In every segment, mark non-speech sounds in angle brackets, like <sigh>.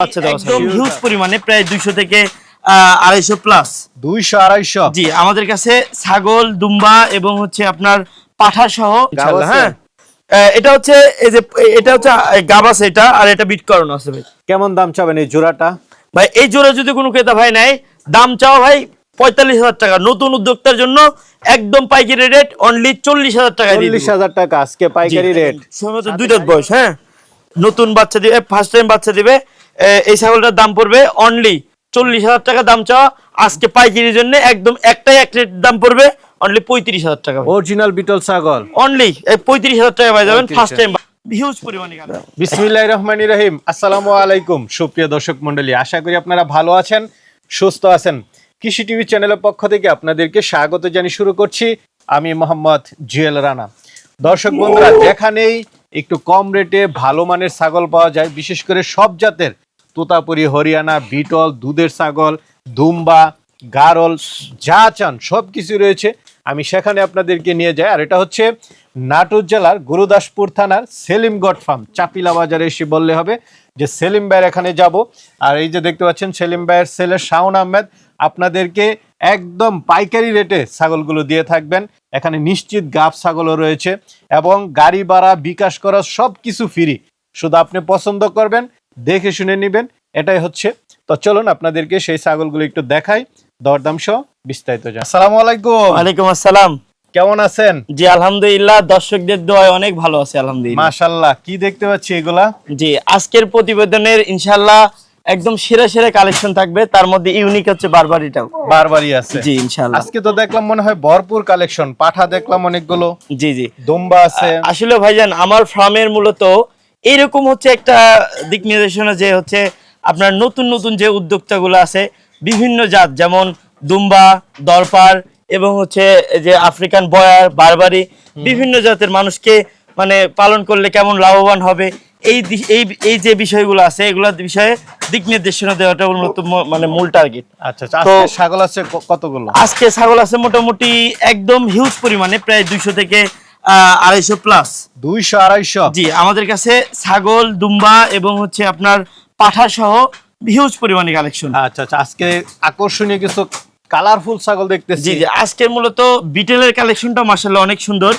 একদম হিউজ পরিমাণে প্রায় দুইশো থেকে আড়াইশো প্লাস দুইশো আড়াইশো। জি আমাদের কাছে ছাগল দুম্বা এবং হচ্ছে আপনার পাঠা সহ হ্যাঁ। এটা হচ্ছে এই যে এটা হচ্ছে গাব আছে এটা আর এটা বিট করানো আছে ভাই। কেমন দাম চাবেন এই জোড়াটা? ভাই এই জোড়া যদি কোনো ক্রেতা ভাই নাই দাম চাও ভাই পঁয়তাল্লিশ হাজার টাকা। নতুন উদ্যোক্তার জন্য একদম পাইকারি রেট অনলি চল্লিশ হাজার টাকা চল্লিশ হাজার টাকা আজকে পাইকারি রেট। সম্ভবত দুই দাঁত বয়স হ্যাঁ। নতুন বাচ্চা দিবে ফার্স্ট টাইম বাচ্চা দিবে এই ছাগলটার দাম পড়বে অনলি চল্লিশ হাজার টাকা দাম চাওয়া। আজকে পাইকারির জন্য একদম একটাই এক রেট দাম পড়বে অনলি পঁয়ত্রিশ হাজার টাকা। অরিজিনাল বিটল ছাগল। অনলি পঁয়ত্রিশ হাজার টাকা পাই যাবেন ফার্স্ট টাইম হিউজ পরিমাণে বিসমিল্লাহ রহমান রহিম। আসসালামু আলাইকুম সুপ্রিয় দর্শক মন্ডলী আশা করি আপনারা ভালো আছেন সুস্থ আছেন। কৃষি টিভি চ্যানেলের পক্ষ থেকে আপনাদেরকে স্বাগত জানিয়ে শুরু করছি। আমি মোহাম্মদ জুয়েল রানা। দর্শক বন্ধুরা যেখানেই একটু কম রেটে ভালো মানের ছাগল পাওয়া যায় বিশেষ করে সব জাতের। তোতাপুরি, হরিয়ানা, বিটল, দুধের ছাগল, দুম্বা, গারল, যা চান সব কিছু রয়েছে। আমি সেখানে আপনাদেরকে নিয়ে যাই। আর এটা হচ্ছে নাটোর জেলার গুরুদাসপুর থানার সেলিমগড় ফার্ম। চাপিলা বাজারে এসে বললে হবে যে, সেলিম ভাইয়ের এখানে যাব। আর এই যে দেখতে পাচ্ছেন, সেলিম ভাইয়ের ছেলে শাওন আহমেদ আপনাদেরকে একদম পাইকারি রেটে ছাগলগুলো দিয়ে থাকবেন। এখানে নিশ্চিত গাব ছাগলও রয়েছে এবং গাড়ি ভাড়া, বিকাশ করা সব কিছু ফ্রি। শুধু আপনি পছন্দ করবেন দেখে শুনে নেবেন এটাই হচ্ছে। তো চলুন আপনাদেরকে সেই ছাগলগুলো একটু দেখাই। দরদাম সহ বিস্তারিত জান আসসালামু আলাইকুম। ওয়ালাইকুম আসসালাম। কেমন আছেন? জি আলহামদুলিল্লাহ দর্শকদের দোয়ায় অনেক ভালো আছে আলহামদুলিল্লাহ। মাশাল্লাহ কি দেখতে পাচ্ছি এগুলা? জি আজকের প্রতিবেদনের ইনশাল্লাহ একদম সেরা সেরা কালেকশন থাকবে তার মধ্যে ইউনিক হচ্ছে বারবারিটাও। বারবারই আছে। জি ইনশাল্লাহ আজকে তো দেখলাম মনে হয় ভরপুর কালেকশন পাঠা দেখলাম অনেকগুলো। জি জি। দুম্বা আছে। আসলে ভাইজান আমার ফার্মের মূলত এইরকম হচ্ছে একটা দিক নির্দেশনা যে হচ্ছে আপনার নতুন নতুন যে উদ্যোক্তাগুলো আছে বিভিন্ন জাত যেমন দুম্বা দরপার এবং হচ্ছে যে আফ্রিকান বয়ার বারবারি বিভিন্ন জাতের মানুষকে মানে পালন করলে কেমন লাভবান হবে এই এই এই যে বিষয়গুলো আছে এগুলোর বিষয়ে দিক নির্দেশনা দেওয়াটা মূলত ম- মানে মূল টার্গেট আচ্ছা আচ্ছা তো- ছাগল আছে কতগুলো? আজকে ছাগল আছে মোটামুটি একদম হিউজ পরিমাণে প্রায় দুইশো থেকে আড়াইশো প্লাস দুইশো আড়াইশো। জি আমাদের কাছে ছাগল দুম্বা এবং হচ্ছে আপনার পাঠা সহ হিউজ পরিমাণে কালেকশন আচ্ছা আচ্ছা আজকে আকর্ষণীয় কিছু কালারফুল ছাগল দেখতেছি। জি জি আজকের মূলত বিটেলের কালেকশনটা মার্শাল্লাহ অনেক সুন্দর।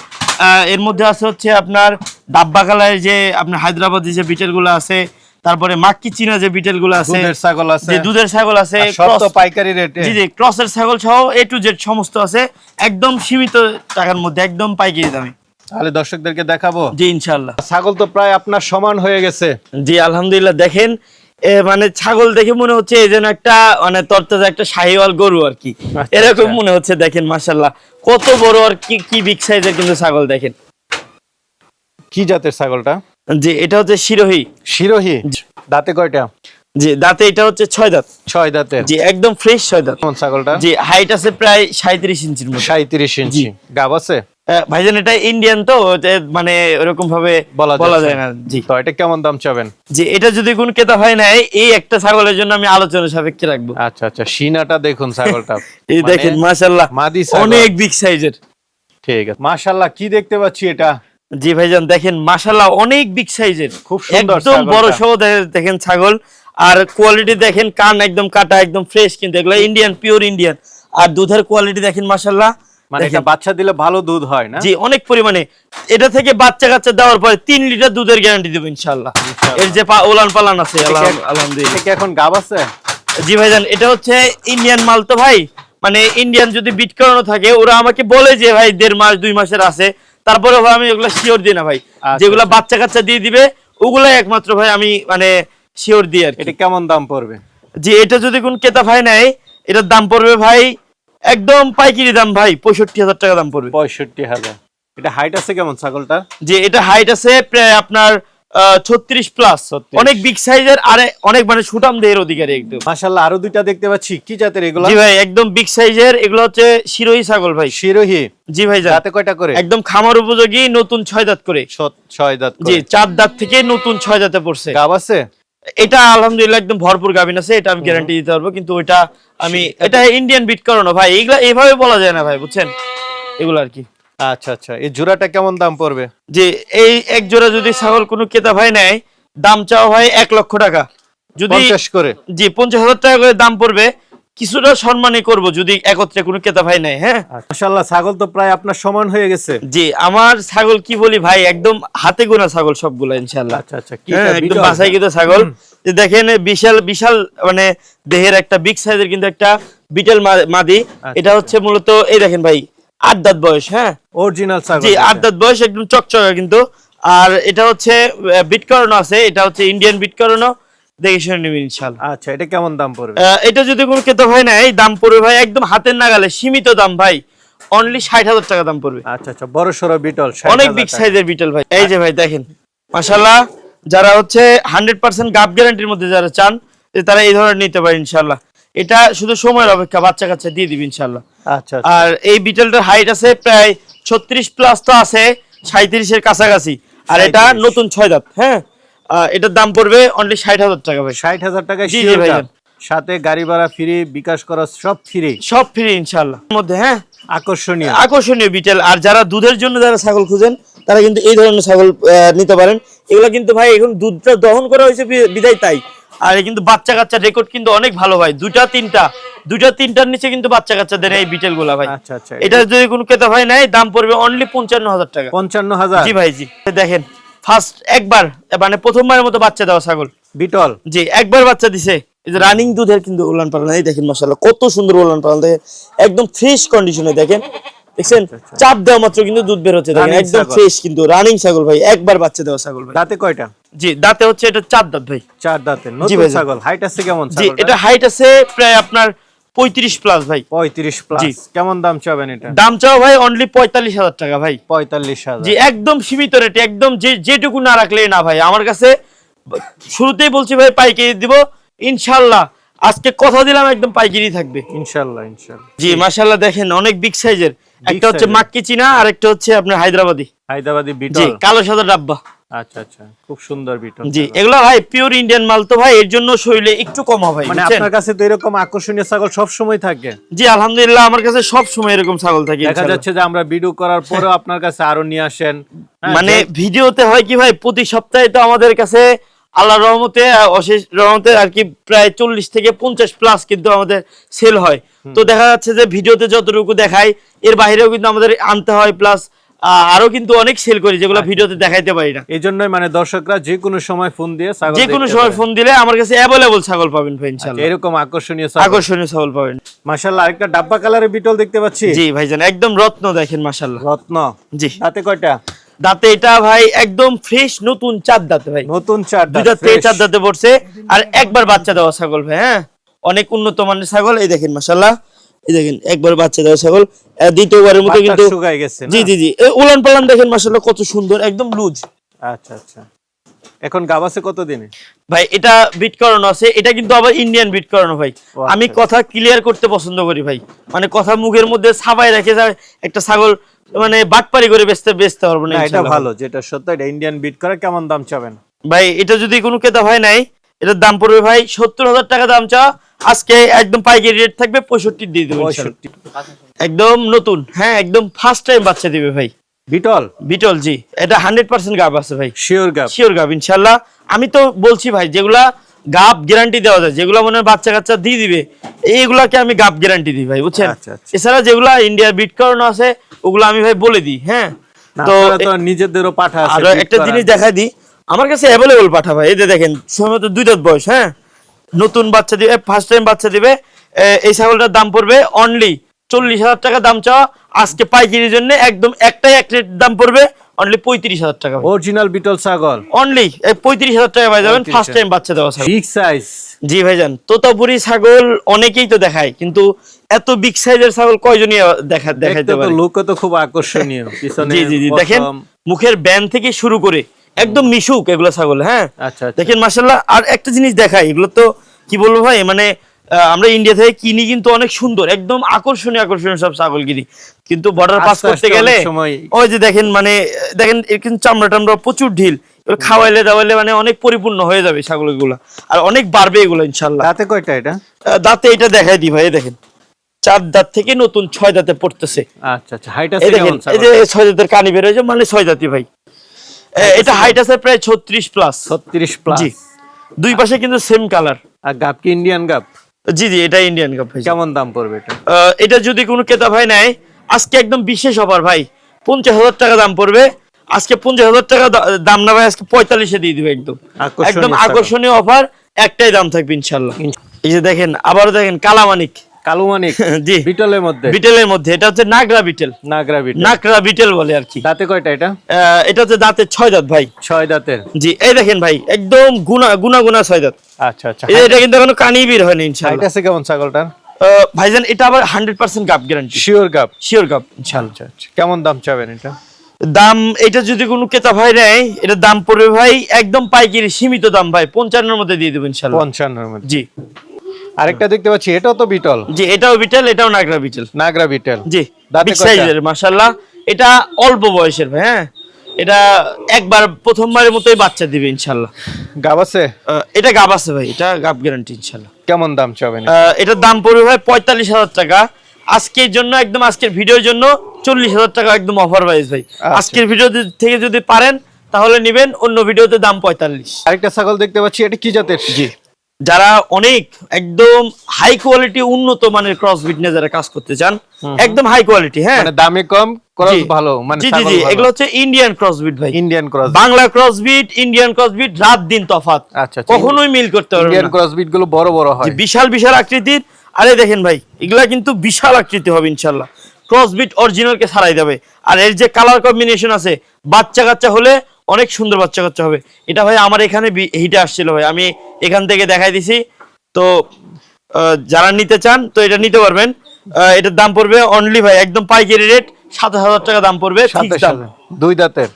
আহ, এর মধ্যে আছে হচ্ছে আপনার ডাব্বা কালারের যে আপনার হায়দ্রাবাদি যে বিটেলগুলো আছে তারপরে মাক্কি চীনা যে বিটেলগুলো আছে দুধের ছাগল আছে। দুধের ছাগল আছে সব পাইকারি রেটে জি জি ক্রসের ছাগল সহ এ টু জেড সমস্ত আছে একদম সীমিত টাকার মধ্যে একদম পাইকারি দামে। তাহলে দর্শকদেরকে দেখাবো। জি ইনশাল্লাহ ছাগল তো প্রায় আপনার সমান হয়ে গেছে। জি আলহামদুলিল্লাহ দেখেন মানে ছাগল দেখে মনে হচ্ছে এই যেন একটা মানে তরতাজা একটা শাহিওয়াল গরু আর কি। আচ্ছা, এরকম আচ্ছা। মনে হচ্ছে দেখেন মাশাল্লাহ কত বড় আর কি কি বিগ সাইজের কিন্তু ছাগল দেখেন। কি জাতের ছাগলটা? জি এটা হচ্ছে শিরোহী। শিরোহী? দাঁতে কয়টা? জি দাঁতে এটা হচ্ছে ছয় দাঁত। ছয় দাঁতের জি একদম ফ্রেশ ছয় দাঁত। ছাগলটা? জি হাইট আছে প্রায় সাঁত্রিশ ইঞ্চির মতো। সাঁত্রিশ ইঞ্চি। গাব আছে? ভাইজান এটা ইন্ডিয়ান তো মানে ওরকম ভাবে বলা যায় না। জি। তো এটা কেমন দাম চাবেন? জি এটা যদি কোন ক্রেতা হয় না এই একটা ছাগলের জন্য আমি আলোচনা সাপেক্ষে রাখব। আচ্ছা আচ্ছা সিনাটা দেখুন ছাগলটা। <laughs> এই মানে দেখেন মাদি অনেক বিগ সাইজের ঠিক আছে। কি দেখতে পাচ্ছি এটা? জি ভাইজান দেখেন মাশাল্লাহ অনেক বিগ সাইজের খুব সুন্দর একদম বড় সহ দেখেন ছাগল। আর কোয়ালিটি দেখেন কান একদম কাটা একদম ফ্রেশ কিন্তু এগুলো ইন্ডিয়ান পিওর ইন্ডিয়ান আর দুধের কোয়ালিটি দেখেন মাশাল্লাহ মানে এটা বাচ্চা দিলে ভালো দুধ হয় না? জি অনেক পরিমাণে। এটা থেকে বাচ্চা কাচ্চা দেওয়ার পরে তিন লিটার দুধের গ্যারান্টি দেবো ইনশাল্লাহ এর যে ওলান পালান আছে আলহামদুলিল্লাহ। এখন গাব আছে? জি ভাইজান এটা হচ্ছে ইন্ডিয়ান মাল তো ভাই। মানে ইন্ডিয়ান যদি বিট করানো থাকে ওরা আমাকে বলে যে ভাই দেড় মাস দুই মাসের আছে। তারপরে ভাই আমি ওগুলো শিওর দিই না ভাই। আচ্ছা, যেগুলো আচ্ছা। বাচ্চা কাচ্চা দিয়ে দিবে ওগুলাই একমাত্র ভাই আমি মানে শিওর দিই আর কি। এটা কেমন দাম পড়বে? যে এটা যদি কোন ক্রেতা ভাই নাই এটার দাম পড়বে ভাই একদম পাইকারি দাম ভাই পঁয়ষট্টি হাজার টাকা দাম পড়বে। পঁয়ষট্টি হাজার। এটা হাইট আছে কেমন ছাগলটা যে এটা হাইট আছে প্রায় আপনার ছত্রিশ প্লাস অনেক বিগ সাইজের আর অনেক মানে সুটাম দেহের অধিকারী একদম আরও দুইটা দেখতে পাচ্ছি। কি জাতের এগুলো? জি ভাই একদম বিগ সাইজের এগুলো হচ্ছে শিরোহী ছাগল ভাই। শিরোহী? জি ভাই দাঁতে কয়টা করে? একদম খামার উপযোগী নতুন ছয় দাঁত করে। ছয় দাঁত জি চার দাঁত থেকে নতুন ছয় দাঁতে পড়ছে। গাব আছে? এটা আলহামদুলিল্লাহ একদম ভরপুর গাভিন আছে এটা আমি গ্যারান্টি দিতে পারব। কিন্তু ওইটা আমি এটা ইন্ডিয়ান বিট করানো। ভাই এগুলা এভাবে বলা যায় না ভাই বুঝছেন? এগুলো আর কি। আচ্ছা আচ্ছা। এই জোড়াটা কেমন দাম পড়বে? যে এই এক জোড়া যদি ছাগল কোনো ক্রেতা ভাই নেয় দাম চাওয়া হয় এক লক্ষ টাকা। যদি করে। জি পঞ্চাশ হাজার টাকা করে দাম পড়বে। কিছুটা সম্মানই করব যদি একত্রে কোনো ক্রেতা ভাই নেয় হ্যাঁ? মাশাল্লাহ ছাগল তো প্রায় আপনার সমান হয়ে গেছে। জি আমার ছাগল কি বলি ভাই একদম হাতে গোনা ছাগল সবগুলো ইনশাল্লাহ আচ্ছা আচ্ছা কি হ্যাঁ, একদম কিন্তু ছাগল। যে দেখেন বিশাল বিশাল মানে দেহের একটা বিগ সাইজের কিন্তু একটা বিটেল মাদি। আচ্ছা, এটা হচ্ছে মূলত এই দেখেন ভাই আট দাঁত বয়স হ্যাঁ? অরিজিনাল ছাগল জি। আট দাঁত বয়স একদম চকচকে কিন্তু। আর এটা হচ্ছে বিট করানো আছে এটা হচ্ছে ইন্ডিয়ান বিট করানো দেখে শুনে নেবেন ইনশাল্লাহ আচ্ছা এটা কেমন দাম পড়বে? এটা যদি কোনো ক্রেতা ভাই নাই দাম পড়বে ভাই একদম হাতের নাগালে সীমিত দাম ভাই। অনলি ষাট হাজার টাকা দাম পড়বে। আচ্ছা আচ্ছা বড় সড়ো বিটল অনেক বিগ সাইজের বিটল ভাই। এই যে ভাই দেখেন। মাশাল্লাহ যারা হচ্ছে হান্ড্রেড পার্সেন্ট গাপ গ্যারান্টির মধ্যে যারা চান যে তারা এই ধরনের নিতে পারে ইনশাল্লাহ এটা শুধু সময়ের অপেক্ষা বাচ্চা কাচ্চা দিয়ে দিবি ইনশাল্লাহ আচ্ছা আচ্ছা। আর এই বিটেলটার হাইট আছে প্রায় ছত্রিশ প্লাস তো আছে সাঁত্রিশের কাছাকাছি। আর এটা নতুন ছয় দাঁত হ্যাঁ? এটার দাম পড়বে অনলি ষাট হাজার টাকা ভাই। ষাট হাজার টাকা জি, জি, শিওর সাথে গাড়ি ভাড়া ফ্রি বিকাশ করা সব ফ্রি সব ফ্রি ইনশাল্লাহ মধ্যে হ্যাঁ? আকর্ষণীয়। আকর্ষণীয় বিটেল। আর যারা দুধের জন্য যারা ছাগল খুঁজেন তারা কিন্তু এই ধরনের ছাগল নিতে পারেন। এগুলো কিন্তু ভাই এখন দুধটা দহন করা হয়েছে বিদায় তাই। আর কিন্তু বাচ্চা কাচ্চা রেকর্ড কিন্তু অনেক ভালো ভাই। দুটা তিনটা দুটা তিনটার নিচে কিন্তু বাচ্চা কাচ্চা দেন এই বিটেলগুলা ভাই। আচ্ছা আচ্ছা। এটা যদি কোনো ক্রেতা ভাই নেয় দাম পড়বে অনলি পঞ্চান্ন হাজার টাকা। পঞ্চান্ন হাজার। জি ভাই জি। দেখেন ফার্স্ট একবার মানে প্রথমবারের মতো বাচ্চা দেওয়া ছাগল। বিটল। জি একবার বাচ্চা দিছে। এই যে রানিং দুধের কিন্তু উলান পালান এই দেখেন কত সুন্দর উলান পালান দেখেন একদম ফ্রেশ কন্ডিশনে দেখেন। দেখছেন? চাপ দেওয়া মাত্র কিন্তু দুধ বের হচ্ছে দেখেন আচ্ছা, একদম ফ্রেশ কিন্তু রানিং ছাগল ভাই একবার বাচ্চা দেওয়া ছাগল ভাই। দাঁতে কয়টা? জি দাঁতে হচ্ছে এটা চার দাঁত ভাই। চার দাঁতে নতুন ছাগল হাইট আছে কেমন জি এটা হাইট আছে প্রায় আপনার পঁয়ত্রিশ প্লাস ভাই। পঁয়ত্রিশ প্লাস কেমন দাম চাবেন এটা? দাম চাও ভাই অনলি পঁয়তাল্লিশ হাজার টাকা ভাই। পঁয়তাল্লিশ হাজার। জি একদম সীমিত রেটে একদম যে যেটুকু না রাখলেই না ভাই। আমার কাছে শুরুতেই বলছি ভাই পাইকারি দিব। ইনশাল্লাহ। আজকে কথা দিলাম একদম পাইকারি থাকবে। ইনশাল্লাহ ইনশাল্লাহ। জি মাশাল্লাহ দেখেন অনেক বিগ সাইজের একটা হচ্ছে। মাক্কি চীনা আর একটা হচ্ছে আপনার হায়দ্রাবাদি। হায়দ্রাবাদি জি বিটল। কালো সাদা ডাব্বা। আচ্ছা আচ্ছা। খুব সুন্দর বিটল জি এগুলো ভাই পিওর ইন্ডিয়ান মাল তো ভাই এর জন্য শরীরে একটু কম হয় মানে আপনার কাছে তো এরকম আকর্ষণীয় ছাগল সব সময় থাকে। জি আলহামদুলিল্লাহ আমার কাছে সব সময় এরকম ছাগল থাকে দেখা যাচ্ছে যে আমরা ভিডিও করার পরেও আপনার কাছে আরও নিয়ে আসেন। হ্যাঁ, মানে ভিডিওতে হয় কি ভাই প্রতি সপ্তাহে তো আমাদের কাছে আল্লাহ রহমতে অশেষ রহমতে আর কি প্রায় চল্লিশ থেকে পঞ্চাশ প্লাস কিন্তু আমাদের সেল হয়। তো দেখা যাচ্ছে যে ভিডিওতে যতটুকু দেখায় এর বাইরেও কিন্তু আমাদের আনতে হয় প্লাস আরও কিন্তু অনেক সেল করি যেগুলো আচ্ছা। ভিডিওতে দেখাইতে পারি না। এই জন্যই মানে দর্শকরা যে কোনো সময় ফোন দিয়ে ছাগল যে কোনো সময় ফোন দিলে আমার কাছে অ্যাভেলেবল ছাগল পাবেন ভাই আচ্ছা, ইনশাআল্লাহ। এরকম আকর্ষণীয় ছাগল। আকর্ষণীয় ছাগল পাবেন। মাশাআল্লাহ আরেকটা ডাব্বা কালারের বিটল দেখতে পাচ্ছি? জি ভাইজান একদম রত্ন দেখেন মাশাআল্লাহ। রত্ন? জি। তাতে কয়টা? দাঁতে এটা ভাই একদম ফ্রেশ নতুন চার দাঁতে ভাই। নতুন চার দাঁত, দুইটা fresh। চার দাঁতে পড়ছে। আর একবার বাচ্চা দেওয়া ছাগল ভাই হ্যাঁ? অনেক উন্নত মানের ছাগল এই দেখেন মাশাল্লাহ এই দেখেন একবার বাচ্চা দেওয়া ছাগল দ্বিতীয়বারের মতো কিন্তু? জি জি জি। উলান পালান দেখেন মাশাল্লাহ কত সুন্দর একদম লুজ। আচ্ছা আচ্ছা। এখন কত দিনে ভাই এটা বিট করানো আছে এটা কিন্তু আবার ইন্ডিয়ান বিট করানো ভাই। আমি আচ্ছা। কথা ক্লিয়ার করতে পছন্দ করি ভাই। মানে কথা মুখের মধ্যে ছাপাই রেখে যায় একটা ছাগল মানে বাটপারি করে বেচতে বেচতে পারব না এটা ভালো যেটা সত্য এটা ইন্ডিয়ান বিট করে কেমন দাম চাবেন? ভাই এটা যদি কোনো ক্রেতা ভাই নাই এটার দাম পড়বে ভাই সত্তর হাজার টাকা দাম চা আজকে একদম পাইকারি রেট থাকবে পঁয়ষট্টি দিয়ে দেবো একদম নতুন হ্যাঁ একদম ফার্স্ট টাইম বাচ্চা দিবে ভাই। বিটল বিটল জি। এটা হান্ড্রেড পার্সেন্ট গাব আছে ভাই। শিওর গাব। শিওর গাব ইনশাল্লাহ। আমি তো বলছি ভাই যেগুলা গাব গ্যারান্টি দেওয়া যায় যেগুলো মনে হয় বাচ্চা কাচ্চা দিয়ে দিবে এইগুলাকে আমি গাব গ্যারান্টি দিই ভাই বুঝছেন? আচ্ছা, আচ্ছা। এছাড়া যেগুলা ইন্ডিয়ার বিট করানো আছে ওগুলো আমি ভাই বলে দিই হ্যাঁ? তো তো তো নিজেদেরও পাঠা আছে আর একটা জিনিস দেখাই দিই। আমার কাছে অ্যাভেলেবল পাঠা ভাই এই যে দেখেন সময়মতো দুই দাঁত বয়স হ্যাঁ? নতুন বাচ্চা দিবে ফার্স্ট টাইম বাচ্চা দিবে এই ছাগলটার দাম পড়বে অনলি চল্লিশ হাজার টাকা দাম চাওয়া। আজকে পাইকারির জন্য একদম একটাই এক রেট দাম পড়বে অনলি পঁয়ত্রিশ হাজার টাকা অরিজিনাল বিটল ছাগল। অনলি পঁয়ত্রিশ হাজার টাকা পাই যাবেন ফার্স্ট টাইম বাচ্চা দেওয়া ছাগল। বিগ সাইজ জি ভাইজান তোতাপুরি ছাগল অনেকেই তো দেখায় কিন্তু এত বিগ সাইজের ছাগল কয়জনই দেখা দেখাইতে পারে? লুক তো খুব আকর্ষণীয় জি জি জি দেখেন মুখের ব্যান থেকে শুরু করে একদম মিশুক এগুলো ছাগল হ্যাঁ? আচ্ছা আচ্ছা। দেখেন মাসাল্লাহ আর একটা জিনিস দেখাই এগুলো তো কি বলব ভাই মানে আমরা ইন্ডিয়া থেকে কিনি কিন্তু অনেক সুন্দর একদম আকর্ষণীয় আকর্ষণীয় সব ছাগল কিনি। কিন্তু বর্ডার পাস করতে গেলে ওই যে দেখেন মানে দেখেন এর কিন্তু চামড়া টামড়া প্রচুর ঢিল। খাওয়াইলে দাওয়াইলে মানে অনেক পরিপূর্ণ হয়ে যাবে ছাগলগুলো। আর অনেক বাড়বে এগুলো ইনশাল্লাহ দাঁতে কয়টা এটা? দাঁতে এটা দেখাই দি ভাই দেখেন। চার দাঁত থেকে নতুন ছয় দাঁতে পড়তেছে। আচ্ছা আচ্ছা হাইট আছে দেখেন এই যে ছয় দাঁতের কানি বের হয়েছে মানে ছয় দাঁতি ভাই। এটা হাইট আছে প্রায় ছত্রিশ প্লাস 36 প্লাস জি। দুই পাশে কিন্তু সেম কালার আর গাপ কি ইন্ডিয়ান গাপ? জি জি এটা ইন্ডিয়ান কাপ ভাই। কেমন দাম পড়বে এটা? এটা যদি কোনো ক্রেতা ভাই নেয় আজকে একদম বিশেষ অফার ভাই। পঞ্চাশ হাজার টাকা দাম পড়বে। আজকে পঞ্চাশ হাজার টাকা দাম না ভাই আজকে পঁয়তাল্লিশে দিয়ে দিবে একদম। একদম আকর্ষণীয় অফার একটাই দাম থাকবে ইনশাল্লাহ এই যে দেখেন আবারও দেখেন কালামানিক। কালো মানিক <laughs> জি। বিটলের মধ্যে? বিটেলের মধ্যে এটা হচ্ছে নাগরা বিটেল। নাগরা বিটল। বিটেল বলে আর কি। দাঁতে কয়টা এটা? এটা হচ্ছে দাঁতের ছয় দাঁত ভাই। ছয় দাঁতের। জি এই দেখেন ভাই একদম গুনা গুনা গুনা ছয় দাঁত। আচ্ছা আচ্ছা। এটা কিন্তু এখনও কানি বের হয়নি ইনশাল্লাহ আছে কেমন ছাগলটার? ভাইজান এটা আবার হান্ড্রেড পার্সেন্ট গাপ গ্যারান্টি শিওর গাপ শিওর গাপ ইনশাল্লাহ আচ্ছা আচ্ছা। কেমন দাম চাবেন এটা? দাম এটা যদি কোনো ক্রেতা ভাই নেয় এটা দাম পড়বে ভাই একদম পাইকারি সীমিত দাম ভাই পঞ্চান্নের মধ্যে দিয়ে দেবো ইনশাল্লাহ পঞ্চান্নের মধ্যে। জি। আরেকটা দেখতে পাচ্ছি এটাও তো বিটল। জি এটাও বিটেল এটাও নাগরা বিটেল। নাগরা বিটেল। জি বিগ সাইজের মাশাল্লাহ এটা অল্প বয়সের ভাই হ্যাঁ? এটা একবার প্রথমবারের মতোই বাচ্চা দিবে ইনশাল্লাহ গাব আছে? এটা গাব আছে ভাই এটা গাব গ্যারান্টি ইনশাল্লাহ কেমন দাম চাবেন? এটার দাম পড়বে ভাই পঁয়তাল্লিশ হাজার টাকা। আজকের জন্য একদম আজকের ভিডিওর জন্য চল্লিশ হাজার টাকা একদম অফার প্রাইস ভাই। আচ্ছা। আজকের ভিডিও থেকে যদি পারেন তাহলে নিবেন অন্য ভিডিওতে দাম পঁয়তাল্লিশ। আরেকটা ছাগল দেখতে পাচ্ছি এটা কি জাতের? জি। যারা অনেক একদম হাই কোয়ালিটি উন্নত মানের ক্রস বিট নিয়ে যারা কাজ করতে চান একদম হাই কোয়ালিটি হ্যাঁ। মানে দামে কম ক্রস ভালো মানে জি জি জি এগুলো হচ্ছে ইন্ডিয়ান ক্রস বিট ভাই। ইন্ডিয়ান ক্রস বাংলা ক্রস বিট ইন্ডিয়ান ক্রস বিট রাত দিন আচ্ছা আচ্ছা। কখনোই মিল করতে পারবে ইন্ডিয়ান ক্রস বিটগুলো বড় বড় হয়। বিশাল বিশাল আকৃতির। আরে দেখেন ভাই এগুলা কিন্তু বিশাল আকৃতি হবে ইনশাল্লাহ ক্রস বিট অরিজিনালকে ছাড়াই যাবে আর এর যে কালার কম্বিনেশন আছে বাচ্চা কাচ্চা হলে অনেক সুন্দর বাচ্চা কাচ্চা হবে। এটা ভাই আমার এখানে হিটে আসছিল ভাই। আমি এখান থেকে দেখাই দিছি। তো যারা নিতে চান তো এটা নিতে পারবেন। এটার দাম পড়বে অনলি ভাই একদম পাইকারি রেট সাত হাজার টাকা দাম পড়বে দুই দাঁতের?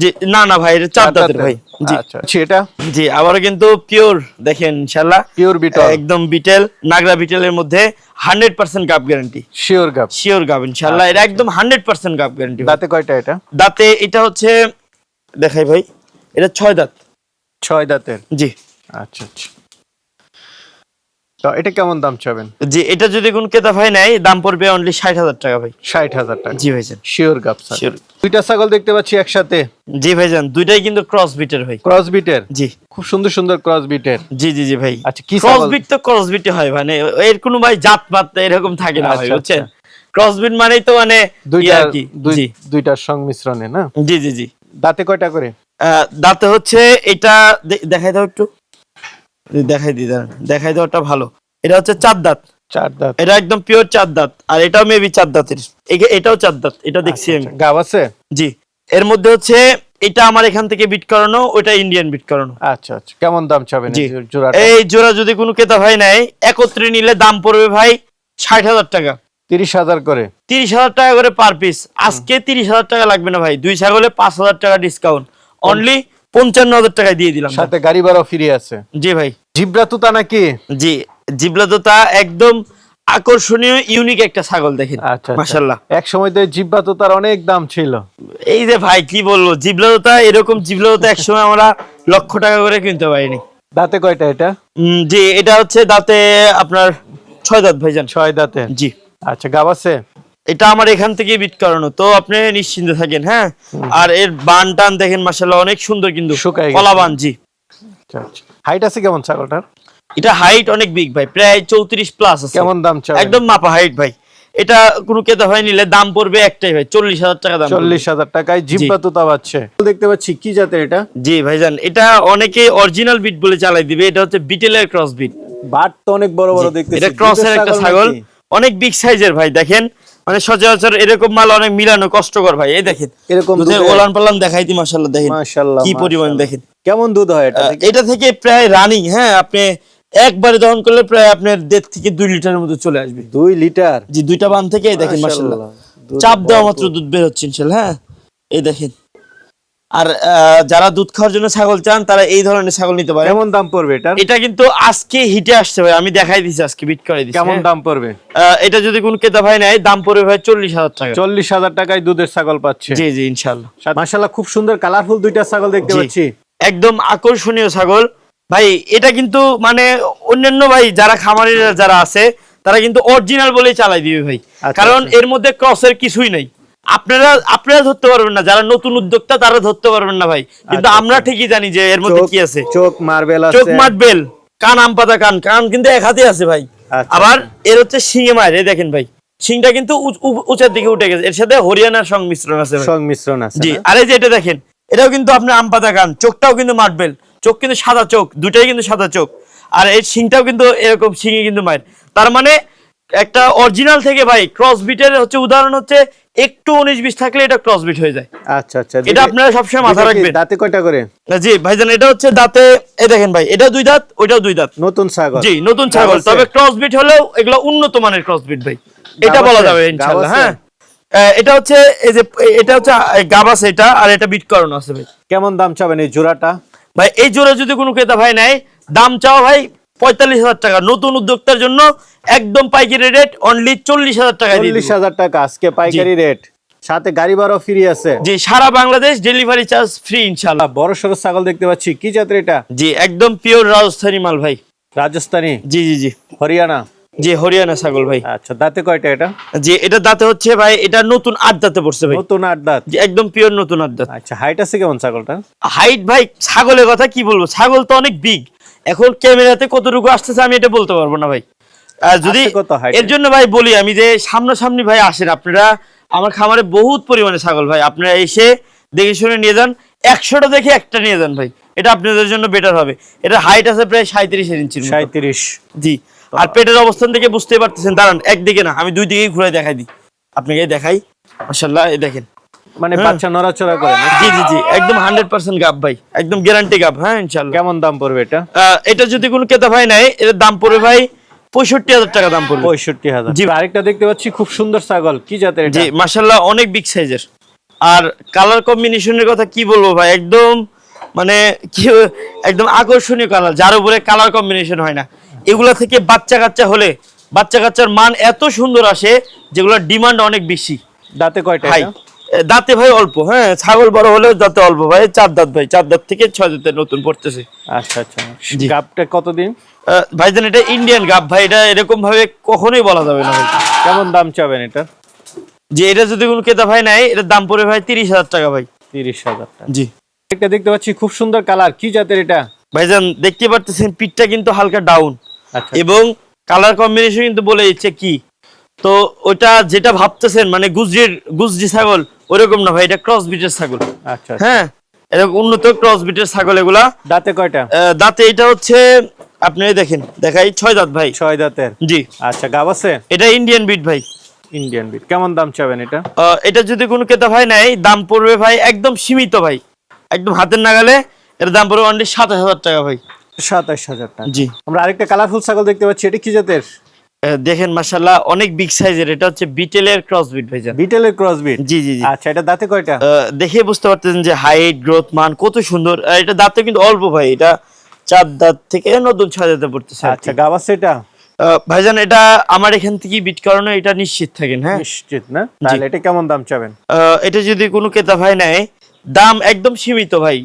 জি না না ভাই এটা চার দাঁতের ভাই। জি। আচ্ছা আচ্ছা, এটা? জি আবারও কিন্তু পিওর দেখেন ইনশাল্লাহ পিওর বিটল। একদম বিটেল নাগরা বিটেলের মধ্যে হান্ড্রেড পার্সেন্ট গাপ গ্যারান্টি শিওর গাপ শিওর গাপ ইনশাল্লাহ এটা একদম হান্ড্রেড পার্সেন্ট গাপ গ্যারান্টি দাঁতে কয়টা এটা? দাঁতে এটা হচ্ছে দেখাই ভাই। এটা ছয় দাঁত। ছয় দাঁতের? জি। আচ্ছা আচ্ছা। তো এটা কেমন দাম চাবেন? জি এটা যদি কোন ক্রেতা ভাই নেয় দাম পড়বে অনলি ষাট হাজার টাকা ভাই। ষাট হাজার টাকা। জি ভাইজান। শিওর গাপ স্যার দুইটা ছাগল দেখতে পাচ্ছি একসাথে। জি ভাইজান দুইটাই কিন্তু ক্রস বিটের ভাই। ক্রস বিটের জি। খুব সুন্দর সুন্দর ক্রস বিটের জি জি জি ভাই। আচ্ছা, কি ক্রস বিট তো ক্রস বিটে হয় মানে এর কোনো ভাই জাত পাত এরকম থাকে না ভাই আচ্ছা, বুঝছেন? ক্রস বিট মানেই তো মানে ইয়ে দুইটা দুই- দুইটার সংমিশ্রণে না? জি জি জি। দাঁতে কয়টা করে? দাঁতে হচ্ছে এটা দেখাই দাও একটু। দেখাই দি দাঁড়ান। দেখাই দাওটা ভালো। এটা হচ্ছে চার দাঁত। চার দাঁত। এটা একদম পিওর চার দাঁত। আর এটাও মেবি চার দাঁতের। এটাও চার দাঁত। এটা দেখছি আমি। গাব আছে? জি। এর মধ্যে হচ্ছে এটা আমার এখান থেকে বিট করানো ওটা ইন্ডিয়ান বিট করানো। আচ্ছা আচ্ছা। কেমন দাম চাবেন জি। এই জোড়া যদি কোনো ক্রেতা ভাই নেয় একত্রে নিলে দাম পড়বে ভাই ষাট হাজার টাকা। তিরিশ হাজার করে। তিরিশ হাজার টাকা করে পার পিস আজকে তিরিশ হাজার টাকা লাগবে না ভাই। দুই ছাগলে পাঁচ হাজার টাকা ডিসকাউন্ট অনলি পঞ্চান্ন হাজার টাকায় দিয়ে দিলাম সাথে গাড়ি ভাড়াও ফ্রি আছে। জি ভাই। জিব্রা তুতা নাকি? জি। জিবলাদোতা একদম আকর্ষণীয় ইউনিক একটা ছাগল দেখেন। আচ্ছা মাশাল্লাহ এক সময় তো জিব্বা তুতার অনেক দাম ছিল। এই যে ভাই কি বলব? জিবলাদোতা এরকম জিবলা এক সময় আমরা লক্ষ টাকা করে কিনতে পারিনি। দাঁতে কয়টা এটা? জি এটা হচ্ছে দাঁতে আপনার ছয় দাঁত ভাইজান। ছয় দাঁতে। জি। আচ্ছা গাব আছে? এটা আমার এখান থেকে বিট করানো তো আপনি নিশ্চিন্তে থাকেন হ্যাঁ? আর এর বান টান দেখেন মাসাল্লাহ অনেক সুন্দর কিন্তু। কলা বান জি। আচ্ছা আচ্ছা। হাইট আছে কেমন ছাগলটার? এটা হাইট অনেক বিগ ভাই প্রায় চৌত্রিশ প্লাস আছে। কেমন দাম একদম মাপা হাইট ভাই। এটা কোনো ক্রেতা ভাই নিলে দাম পড়বে একটাই ভাই চল্লিশ হাজার টাকা দাম। চল্লিশ হাজার টাকায় জিব্বা তুতা পাচ্ছে দেখতে পাচ্ছি কি জাতের এটা? জি ভাইজান এটা অনেকে অরিজিনাল বিট বলে চালাই দিবে এটা হচ্ছে বিটেলের ক্রস বিট বাট তো অনেক বড় বড় দেখতেছি। এটা ক্রসের একটা ছাগল? অনেক বিগ সাইজের ভাই দেখেন। মানে সচরাচর এরকম মাল অনেক মিলানো কষ্টকর ভাই এই দেখেন। এরকম ওলান পালান দেখাইতি মাশাআল্লাহ দেখেন মাশাআল্লাহ, কি পরিমাণ দেখেন। কেমন দুধ হয় এটা এটা থেকে প্রায় রানিং হ্যাঁ আপনি একবারে দহন করলে প্রায় আপনার দেড় থেকে দুই লিটারের মতো চলে আসবে। দুই লিটার? জি দুইটা বান থেকে দেখেন মাশাআল্লাহ। চাপ দেওয়া মাত্র দুধ বের হচ্ছে ইনশাআল্লাহ হ্যাঁ। এই দেখেন। আর যারা দুধ খাওয়ার জন্য ছাগল চান তারা এই ধরনের ছাগল নিতে পারে কেমন দাম পড়বে এটা এটা কিন্তু আজকে হিটে আসছে ভাই আমি দেখাই দিছি আজকে বিট করে দিছি কেমন হ্যাঁ। দাম পড়বে? এটা যদি কোন ক্রেতা ভাই নেয় দাম পড়বে ভাই চল্লিশ হাজার টাকা। চল্লিশ হাজার টাকায় দুধের ছাগল পাচ্ছে। জি জি ইনশাল্লাহ মাশাল্লাহ খুব সুন্দর কালারফুল দুইটা ছাগল দেখতে পাচ্ছি। একদম আকর্ষণীয় ছাগল। ভাই এটা কিন্তু মানে অন্যান্য ভাই যারা খামারিরা যারা আছে তারা কিন্তু অরিজিনাল বলেই চালাই দিবে ভাই। আচ্ছা, কারণ আচ্ছা। এর মধ্যে ক্রসের কিছুই নাই। আপনারা আপনারা ধরতে পারবেন না যারা নতুন উদ্যোক্তা তারা ধরতে পারবেন না ভাই। কিন্তু আচ্ছা, আমরা ঠিকই জানি যে এর মধ্যে কি আছে। চোখ মার্বেল আছে। চোখ মাটবেল কান আম পাতা কান। কান কিন্তু এক হাতে আছে ভাই। আচ্ছা, আবার এর হচ্ছে শিঙে মায়ের এই দেখেন ভাই। শিংটা কিন্তু উচ- উঁচার দিকে উঠে গেছে। এর সাথে হরিয়ানার সংমিশ্রণ আছে সংমিশ্রণ আছে জি? আর এই যে এটা দেখেন এটাও কিন্তু আপনার আম পাতা কান। চোখটাও কিন্তু মাটবেল চোখ কিন্তু সাদা চোখ দুটাই কিন্তু সাদা চোখ। আর এই শিংটাও কিন্তু এরকম শিঙে কিন্তু মায়ের। তার মানে একটা অরিজিনাল থেকে ভাই ক্রস বিটের হচ্ছে উদাহরণ হচ্ছে একটু উনিশ বিশ থাকলে এটা ক্রস বিট হয়ে যায়। আচ্ছা আচ্ছা। এটা আপনারা সবসময় মাথা রাখবেন। দাঁতে কয়টা করে? জি ভাইজান এটা হচ্ছে দাঁতে এই দেখেন ভাই এটা দুই দাঁত ওইটাও দুই দাঁত। নতুন ছাগল। জি নতুন ছাগল। তবে ক্রস বিট হলেও এগুলো উন্নত মানের ক্রস বিট ভাই। এটা বলা যাবে ইনশাআল্লাহ হ্যাঁ। এটা হচ্ছে এই যে এটা হচ্ছে গাব আছে এটা আর এটা বিট করানো আছে ভাই। কেমন দাম চাবেন এই জোড়াটা? ভাই এই জোড়া যদি কোনো ক্রেতা ভাই নেয় দাম চাও ভাই পঁয়তাল্লিশ হাজার টাকা। নতুন উদ্যোক্তার জন্য একদম পাইকারি রেট অনলি চল্লিশ হাজার টাকা চল্লিশ হাজার টাকা আজকে পাইকারি রেট সাথে গাড়ি ভাড়াও ফ্রি আছে। জি সারা বাংলাদেশ ডেলিভারি চার্জ ফ্রি ইনশাল্লাহ বড় সড়ো ছাগল দেখতে পাচ্ছি। কি জাতের এটা? জি একদম পিওর রাজস্থানী মাল ভাই। রাজস্থানী? জি জি জি। হরিয়ানা? জি হরিয়ানা ছাগল ভাই। আচ্ছা দাঁতে কয়টা এটা? জি এটা দাঁতে হচ্ছে ভাই এটা নতুন আট দাঁতে পড়ছে ভাই। নতুন আট দাঁত? জি একদম পিওর নতুন আট দাঁত। আচ্ছা হাইট আছে কেমন ছাগলটা হাইট ভাই ছাগলের কথা কি বলব? ছাগল তো অনেক বিগ এখন ক্যামেরাতে কতটুকু আসতেছে আমি এটা বলতে পারব না ভাই। আর যদি এর জন্য ভাই বলি আমি যে সামনাসামনি ভাই আসেন আপনারা আমার খামারে বহুত পরিমাণে ছাগল ভাই। আপনারা এসে দেখে শুনে নিয়ে যান একশোটা দেখে একটা নিয়ে যান ভাই। এটা আপনাদের জন্য বেটার হবে। এটা হাইট আছে প্রায় সাঁত্রিশ ইঞ্চি। সাঁত্রিশ জি। আর পেটের অবস্থান থেকে বুঝতেই পারতেছেন। দাঁড়ান একদিকে না আমি দুই দিকেই ঘুরে দেখাই দিই। আপনাকে দেখাই। মাসাল্লাহ এই দেখেন। মানে হ্যাঁ। বাচ্চা নড়াচড়া করে না জি জি জি। একদম হান্ড্রেড পার্সেন্ট গাব ভাই। একদম গ্যারান্টি গাব হ্যাঁ ইনশাল্লাহ কেমন দাম পড়বে এটা? এটা যদি কোনো ক্রেতা ভাই নাই এটার দাম পড়বে ভাই পঁয়ষট্টি হাজার টাকা দাম পড়বে। পঁয়ষট্টি হাজার। জি। আরেকটা দেখতে পাচ্ছি খুব সুন্দর ছাগল। কি জাতের এটা? জি মাসাল্লাহ অনেক বিগ সাইজের আর কালার কম্বিনেশনের কথা কি বলব ভাই? একদম মানে কি একদম আকর্ষণীয় কালার যার উপরে কালার কম্বিনেশন হয় না। এগুলা থেকে বাচ্চা কাচ্চা হলে বাচ্চা কাচ্চার মান এত সুন্দর আসে যেগুলোর ডিমান্ড অনেক বেশি। দাঁতে কয়টা ভাই দাঁতে ভাই অল্প হ্যাঁ ছাগল বড় হলেও দাঁতে অল্প ভাই চার দাঁত ভাই চার দাঁত থেকে ছয় দাঁতে নতুন পড়তেছে। আচ্ছা আচ্ছা। গাবটা কতদিন? ভাইজান এটা ইন্ডিয়ান গাব ভাই এটা এরকম ভাবে কখনোই বলা যাবে না ভাই। কেমন দাম চাবেন এটা? যে এটা যদি কোনো ক্রেতা ভাই নাই এটার দাম পড়ে ভাই তিরিশ হাজার টাকা ভাই। তিরিশ হাজার টাকা। জি। একটা দেখতে পাচ্ছি খুব সুন্দর কালার। কি জাতের এটা? ভাইজান দেখতে পারতেছেন পিঠটা কিন্তু হালকা ডাউন। আচ্ছা। এবং কালার কম্বিনেশন কিন্তু বলে দিচ্ছে কি? তো ওটা যেটা ভাবতেছেন মানে গুজরির গুজরি ছাগল ওরকম না ভাই এটা ক্রস বিটের ছাগল। আচ্ছা হ্যাঁ এরকম উন্নত ক্রস বিটের ছাগল এগুলা। দাঁতে কয়টা? দাঁতে এটা হচ্ছে আপনি দেখেন দেখাই ছয় দাঁত ভাই। ছয় দাঁতের? জি। আচ্ছা গাব আছে? এটা ইন্ডিয়ান বিট ভাই। ইন্ডিয়ান বিট কেমন দাম চাবেন এটা? এটা যদি কোনো ক্রেতা ভাই নেয় দাম পড়বে ভাই একদম সীমিত ভাই। একদম হাতের নাগালে এর দাম পড়বে অনলি সাতাশ হাজার টাকা ভাই। সাতাশ হাজার টাকা। জি। আমরা আরেকটা কালারফুল ছাগল দেখতে পাচ্ছি এটা কি জাতের? দেখেন মাসাল্লাহ অনেক বিগ সাইজের এটা হচ্ছে বিটেলের ক্রস বিট ভাই বিটেলের ক্রস বিট জি জি জি। আচ্ছা এটা দাঁতে কয়টা? দেখে বুঝতে পারতেছেন যে হাইট গ্রোথ মান কত সুন্দর। এটা দাঁতে কিন্তু অল্প ভাই। এটা চার দাঁত থেকে নতুন ছয় দাঁতে পড়তেছে আচ্ছা গাব আছে এটা? ভাইজান এটা আমার এখান থেকে বিট করানো এটা নিশ্চিত থাকেন হ্যাঁ? নিশ্চিত না? তাহলে এটা কেমন দাম চাবেন? আহ, এটা যদি কোনো ক্রেতা ভাই নেয় দাম একদম সীমিত ভাই।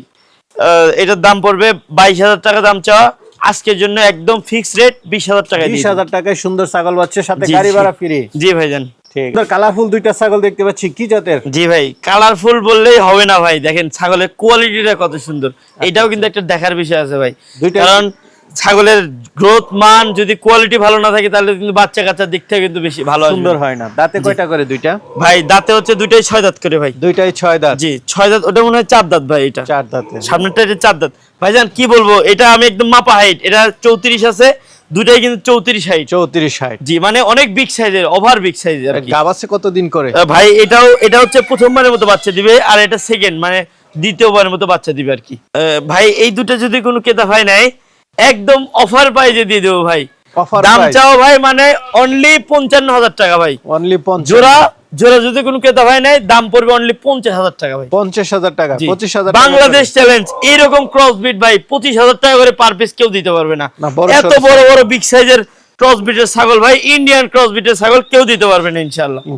আহ, এটার দাম পড়বে বাইশ হাজার টাকা দাম চাওয়া আজকের জন্য একদম ফিক্সড রেট বিশ হাজার টাকা বিশ হাজার টাকায় সুন্দর ছাগল বাচ্চার সাথে গাড়ি ভাড়া ফ্রি জি ভাইজান ঠিক। কালারফুল দুইটা ছাগল দেখতে পাচ্ছি কি জাতের? জি ভাই কালারফুল বললেই হবে না ভাই। দেখেন ছাগলের কোয়ালিটিটা কত সুন্দর। এটাও কিন্তু একটা দেখার বিষয় আছে ভাই। কারণ ছাগলের গ্রোথ মান যদি কোয়ালিটি ভালো না থাকে তাহলে কিন্তু বাচ্চা কাচ্চার দিক থেকে কিন্তু বেশি ভালো সুন্দর হয় না। দাঁতে কয়টা করে দুইটা? ভাই দাঁতে হচ্ছে দুইটাই ছয় দাঁত করে ভাই। দুইটাই ছয় দাঁত? জি ছয় দাঁত ওটা মনে হয় চার দাঁত ভাই এটা। চার দাঁতে। সামনেরটা এটা চার দাঁত। ভাইজান কি বলব এটা আমি একদম মাপা হাইট এটা চৌত্রিশ আছে দুটাই কিন্তু চৌত্রিশ হাইট চৌত্রিশ হাইট জি মানে অনেক বিগ সাইজের ওভার বিগ সাইজের আর কি। গাব আছে কতদিন করে? ভাই এটাও এটা হচ্ছে প্রথমবারের মতো বাচ্চা দিবে আর এটা সেকেন্ড মানে দ্বিতীয়বারের মতো বাচ্চা দিবে আর কি। ভাই এই দুটো যদি কোনো ক্রেতা ভাই নাই একদম অফার প্রাইজে দিয়ে দেবো ভাই। দাম চাও ভাই মানে অনলি পঞ্চান্ন হাজার টাকা ভাই। অনলি জোড়া জোড়া যদি কোনো ক্রেতা ভাই নাই দাম পড়বে অনলি পঞ্চাশ হাজার টাকা ভাই। পঞ্চাশ হাজার টাকা পঁচিশ হাজার বাংলাদেশ চ্যালেঞ্জ এইরকম ক্রস বিট ভাই পঁচিশ হাজার টাকা করে পার পিস কেউ দিতে পারবে না। না, এত বড় বড় বিগ সাইজের ক্রস বিটের ছাগল ভাই ইন্ডিয়ান ক্রস বিটের ছাগল কেউ দিতে পারবে না ইনশাল্লাহ